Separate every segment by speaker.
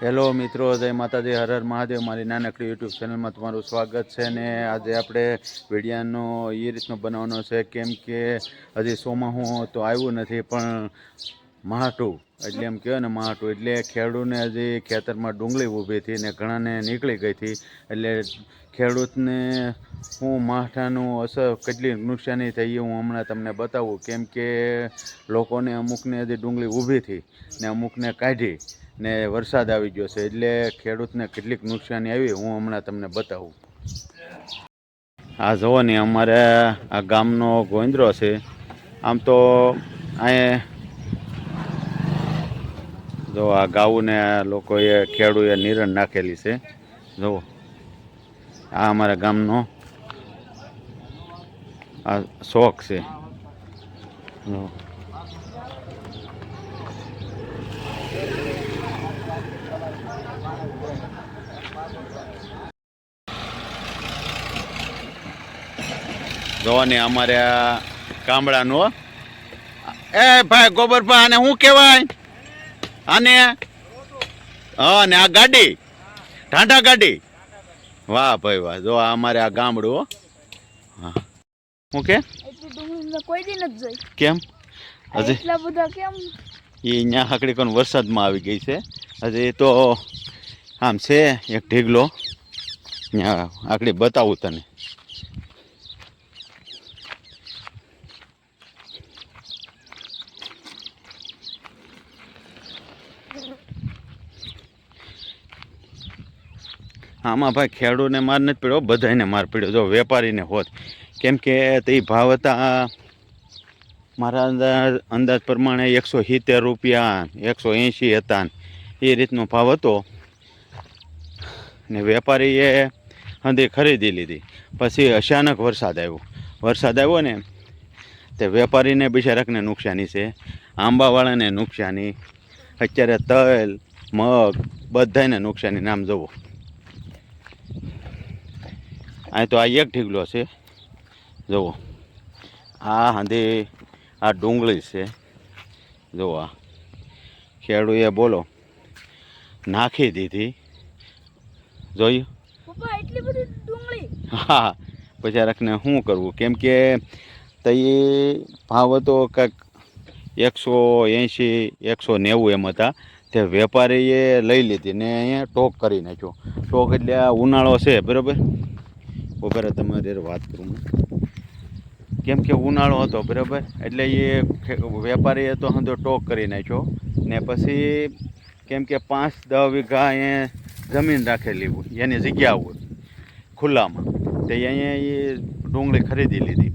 Speaker 1: Hello મિત્રો, જય માતાજી, હર હર મહાદેવ. મારી નાનકડી યુટ્યુબ ચેનલમાં તમારું સ્વાગત છે ને આજે આપણે વિડીયાનો એ રીતનો બનાવવાનો છે. કેમ કે હજી સોમાહું તો આવ્યું નથી, પણ મહાટું, એટલે એમ કહેવાય ને મહાટું, એટલે ખેડૂતને હજી ખેતરમાં ડુંગળી ઊભી હતી ને ઘણાને નીકળી ગઈ હતી, એટલે ખેડૂતને હું માઠાનું અસર કેટલી નુકસાની થઈ એ હું હમણાં તમને બતાવું. કેમ કે લોકોને અમુકને હજી ડુંગળી ઊભી હતી ને અમુકને કાઢી ને વરસાદ આવી ગયો છે, એટલે ખેડૂતને કેટલીક નુકસાની આવી હું હમણાં તમને બતાવું. આ જુઓ ને અમારે આ ગામનો ગોંદરો છે. આમ તો અહીં જો આ ગાઉને લોકોએ ખેડૂએ નિરણ નાખેલી છે. જુઓ. આ અમારા ગામનો આ શોખ છે. જોવાની અમારે ગામડાનું. એ ભાઈ ગોબરભાઈ આને શું કહેવાય? આને હા ને આ ગાડી. ટાટા ગાડી. વાહ ભાઈ વાહ જો આ અમારે આ ગામડું હો. હા. કે?
Speaker 2: કોઈ દી નથી જોઈ.
Speaker 1: કેમ? હજી?
Speaker 2: એટલા બધા કેમ?
Speaker 1: એ અહીંયા હાકડી કોણ વરસાદમાં આવી ગઈ છે. હજી તો આમ છે એક ઢીગલો. ત્યાં આકડી બતાવું તને. આમાં ભાઈ ખેડૂતને માર નથી પડ્યો બધાને માર પીડ્યો. જો વેપારીને હોત. કેમ કે તે ભાવ હતા મારા અંદાજ અંદાજ પ્રમાણે એકસો સિત્તેર રૂપિયા, એકસો એંશી હતા. એ રીતનો ભાવ હતો. ને વેપારીએ હંધી ખરીદી લીધી. પછી અચાનક વરસાદ આવ્યો. વરસાદ આવ્યો ને, તે વેપારીને બિચારકને નુકસાની છે. આંબાવાળાને નુકસાની. અત્યારે તલ, મગ બધાને નુકસાની. નામ જુઓ. આ તો આ એક ઢીગલો છે. જુઓ આ હાંધી આ ડુંગળી છે. જુઓ આ. ખેડૂએ બોલો. નાખી દીધી. જોયું? હા બચારાકને શું કરવું? કેમ કે તઈ ભાવ હતો કાંઈક એકસો એંશી એકસો નેવું એમ હતા. તે વેપારીએ લઈ લીધી ને અહીંયા ટોક કરી નાખ્યો. ટોક એટલે આ ઉનાળો છે બરાબર? બપોરે તમારી વાત કરું. કેમ કે ઉનાળો હતો, બરાબર? એટલે એ વેપારીએ તો હંધો ટોક કરી નાખ્યો. ને પછી કેમ કે પાંચ દસ વીઘા અહીંયા જમીન રાખેલી હોય, એની જગ્યા હોય, ખુલ્લામાં. તે અહીંયા એ ડુંગળી ખરીદી લીધી.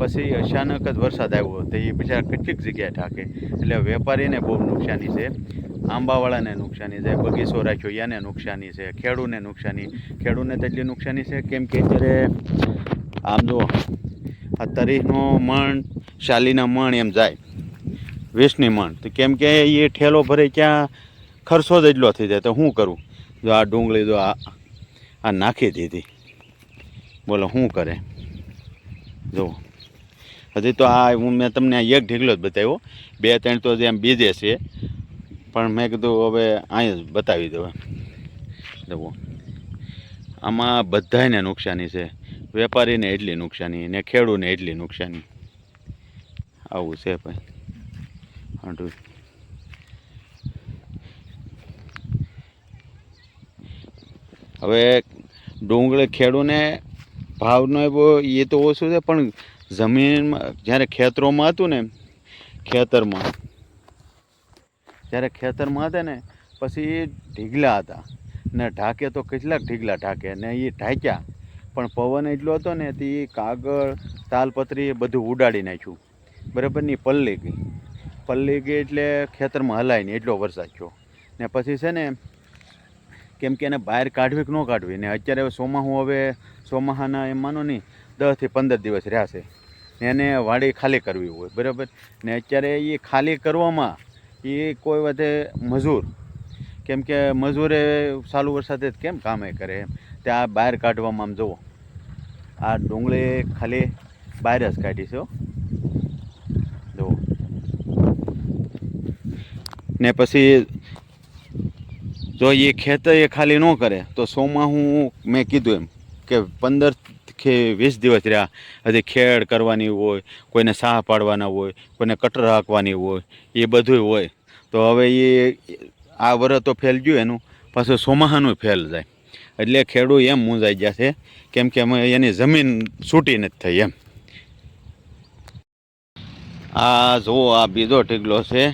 Speaker 1: પછી અચાનક જ વરસાદ આવ્યો, તો એ બિચારા કેટલીક જગ્યાએ ઠાકે એટલે વેપારીને બહુ નુકસાની છે. આંબાવાળાને નુકસાની છે, બગીચો રાખ્યો એને નુકસાની છે, ખેડૂને નુકસાની. ખેડૂને તેટલી નુકસાની છે કેમ કે અત્યારે આમ જો આ તરીનો મણ, શાલીના મણ એમ જાય વીસની મણ. તો કેમ કે એ ઠેલો ભરે ક્યાં ખર્ચો જ એટલો થઈ જાય. તો શું કરું? જો આ ડુંગળી જો આ આ નાખી દીધી. બોલો શું કરે? જો હજી તો આ હું મેં તમને એક ઢીગલો જ બતાવ્યો. બે ત્રણ તો જેમ બીજે છે. પણ મેં કીધું હવે અહીં જ બતાવી દઉં. જુઓ. આમાં બધાને નુકસાની છે. વેપારીને એટલી નુકસાની, ને ખેડૂને એટલી નુકસાની. આવું છે ભાઈ. હાંડું. હવે ડુંગળી ખેડૂને ભાવનો એ તો ઓછું છે, પણ જમીનમાં, જ્યારે ખેતરોમાં હતું ને ખેતરમાં જ્યારે ખેતરમાં હતા ને, પછી ઢીગલા હતા. ને ઢાકે તો કેટલાક ઢીગલા ઢાકે ને એ ઢાંક્યા. પણ પવન એટલો હતો ને તે કાગળ, તાલપત્રી બધું ઉડાડી નાખ્યું. બરાબરની પલ્લી ગઈ. પલ્લી ગઈ એટલે ખેતરમાં હલાય નહીં એટલો વરસાદ થયો. ને પછી છે ને, કેમ કે એને બહાર કાઢવી કે ન કાઢવી ને અત્યારે ચોમાસું હવે, ચોમાહાના એમ માનો નહીં દસથી પંદર દિવસ રહ્યા છે. ને એને વાડી ખાલી કરવી હોય. બરાબર? ને અત્યારે એ ખાલી કરવામાં એ કોઈ વધે મજૂર. કેમ કે મજૂરે ચાલુ વરસાદે કેમ કામે કરે એમ? ત્યાં બહાર કાઢવામાં આમ જુઓ. આ ડુંગળી ખાલી બહાર જ કાઢી છે. જુઓ. ને પછી જો એ ખેતર એ ખાલી ન કરે, તો સોમાં હું મેં કીધું એમ કે પંદર કે વીસ દિવસ રહ્યા. હજી ખેડ કરવાની હોય, કોઈને સાહ પાડવાના હોય, કોઈને કટર હાંકવાની હોય, એ બધું હોય. તો હવે એ, આ વરસ તો ફેલ ગયું એનું, પાછું સોમાહાનું ફેલ જાય. એટલે ખેડૂત એમ મૂંઝાઈ જશે કેમ કે અમે એની જમીન છૂટી નથી થઈ એમ. આ જુઓ, આ બીજો ટીગલો છે.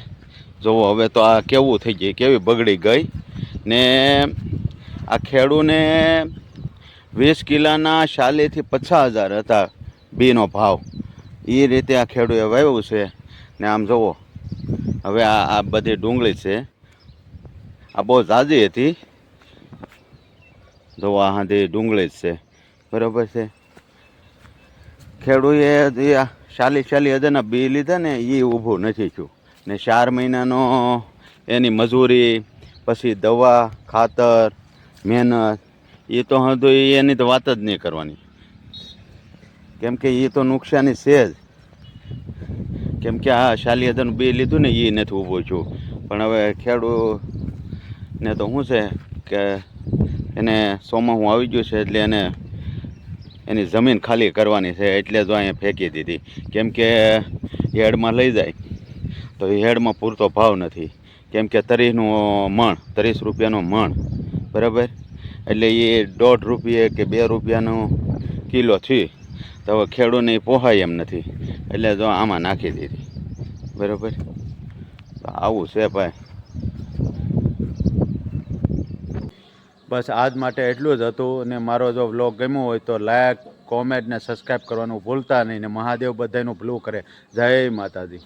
Speaker 1: જુઓ, હવે તો આ કેવું થઈ ગઈ કેવી બગડી ગઈ. ને આ ખેડૂને વીસ કિલાના શાલેથી પચાસ હજાર હતા બીનો ભાવ. એ રીતે આ ખેડૂએ વાવ્યું છે ને આમ જુઓ હવે આ આ બધી ડુંગળી છે. આ બહુ ઝાઝી હતી. જુઓ આ હાથી ડુંગળી જ છે. બરાબર છે. ખેડૂએ જે આ ચાલીસ ચાલીસ હજારના બી લીધા ને એ ઊભું નથી થયું. ને ચાર મહિનાનો એની મજૂરી, પછી દવા, ખાતર, મહેનત એ તો હજુ એની તો વાત જ નહીં કરવાની. કેમ કે એ તો નુકસાની છે જ. કેમ કે આ ચાલીસ બે લીધું ને, એ નથી ઊભો છું પણ હવે ખેડૂતને તો શું છે કે એને સોમાં હું આવી ગયું છે એટલે એને એની જમીન ખાલી કરવાની છે, એટલે જો અહીંયા ફેંકી દીધી. કેમ કે હેડમાં લઈ જાય, તો એ હેડમાં પૂરતો ભાવ નથી. કેમ કે તરીનું મણ, ત્રીસ રૂપિયાનું મણ. બરાબર? એટલે એ દોઢ રૂપિયે કે બે રૂપિયાનું કિલો થી તો હવે ખેડૂતને પોહાય એમ નથી. એટલે જો આમાં નાખી દીધી. બરાબર? આવું છે ભાઈ. બસ આજ માટે એટલું જ હતું ને મારો જો વ્લોગ ગમ્યો હોય તો લાઈક, કોમેન્ટ ને સબસ્ક્રાઈબ કરવાનું ભૂલતા નહીં ને મહાદેવ બધાનું ભલું કરે. જય માતાજી.